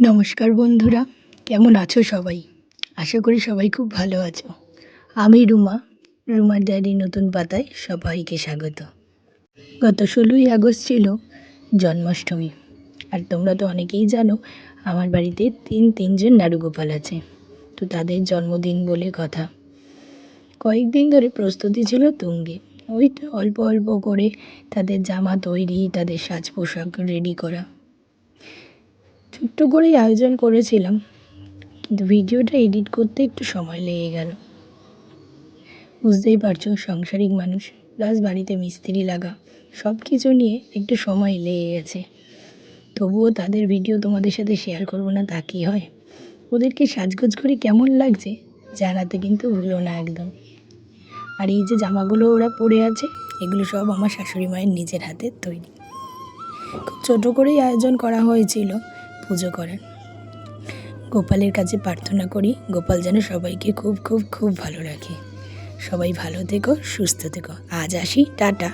নমস্কার বন্ধুরা, কেমন আছো সবাই? আশা করি সবাই খুব ভালো আছো। আমি রুমা, রুমার ডায়েরি নতুন পাতায় সবাইকে স্বাগত। গত ষোলোই আগস্ট ছিল জন্মাষ্টমী। আর তোমরা তো অনেকেই জানো, আমার বাড়িতে তিন তিনজন নাড়ুগোপাল আছে। তো তাদের জন্মদিন বলে কথা। কয়েকদিন ধরে প্রস্তুতি ছিল তুঙ্গে। ওই তো অল্প অল্প করে তাদের জামা তৈরি, তাদের সাজ পোশাক রেডি করা। ছোট্ট করেই আয়োজন করেছিলাম। কিন্তু ভিডিওটা এডিট করতে একটু সময় লেগে গেল। বুঝতেই পারছ, সাংসারিক মানুষ, প্লাস বাড়িতে মিস্ত্রি লাগা সব কিছু নিয়ে একটু সময় লেগে গেছে। তবুও তাদের ভিডিও তোমাদের সাথে শেয়ার করব না, তা কি হয়? ওদেরকে সাজগোজ করে কেমন লাগছে, জানাতে কিন্তু ভুলো না একদম। আর এই যে জামাগুলো ওরা পরে আছে, এগুলো সব আমার শাশুড়ি মায়ের নিজের হাতে তৈরি। খুব ছোটো করেই আয়োজন করা হয়েছিল পুজো করেন। গোপালের কাছে প্রার্থনা করি, গোপাল যেন সবাইকে খুব খুব খুব ভালো রাখে। সবাই ভালো থেকো, সুস্থ থেকো। আজ আসি, টাটা।